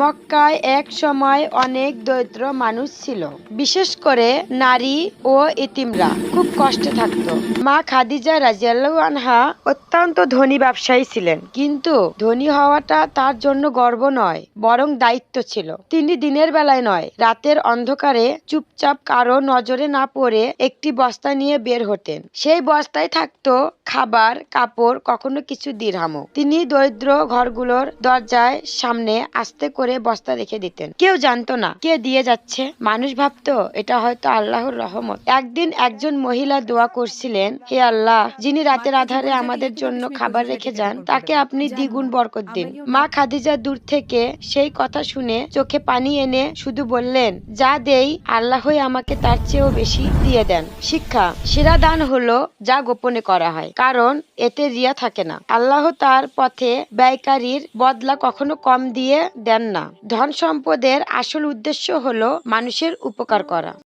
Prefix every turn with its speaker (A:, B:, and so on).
A: মক্কায় এক সময় অনেক দরিদ্র মানুষ ছিল। বিশেষ করে নারী ও ইতিমরা খুব কষ্টে থাকতো। মা খাদিজা রাজিয়াল্লাহু আনহা অত্যন্ত ধনী ব্যবসায়ী ছিলেন। কিন্তু ধনী হওয়াটা তার জন্য গর্ব নয়, বরং দায়িত্ব ছিল। তিনি দিনের বেলায় নয়, রাতের অন্ধকারে চুপচাপ কারও নজরে না পড়ে একটি বস্তা নিয়ে বের হতেন। সেই বস্তায় থাকতো খাবার, কাপড়, কখনো কিছু দিরহামও। তিনি দরিদ্র ঘরগুলোর দরজায় সামনে আস্তে করে বস্তা রেখে দিতেন। কেউ জানতো না কে দিয়ে যাচ্ছে। মানুষ ভাবতো, এটা হয়তো আল্লাহর রহমত। একদিন একজন মহিলা দোয়া করছিলেন, হে আল্লাহ, যিনি রাতের আধারে আমাদের জন্য খাবার রেখে যান, তাকে আপনি দ্বিগুণ বরকত দিন। মা খাদিজা দূর থেকে সেই কথা শুনে চোখে পানি এনে শুধু বললেন, যা দেই, আল্লাহই আমাকে তার চেয়েও বেশি দিয়ে দেন। শিক্ষা সেরা দান হলো যা গোপনে করা হয়, কারণ এতে রিয়া থাকে না। আল্লাহ তার পথে ব্যয়কারীর বদলা কখনো কম দিয়ে দেন না ধন সম্পদের আসল উদ্দেশ্য হল মানুষের উপকার করা।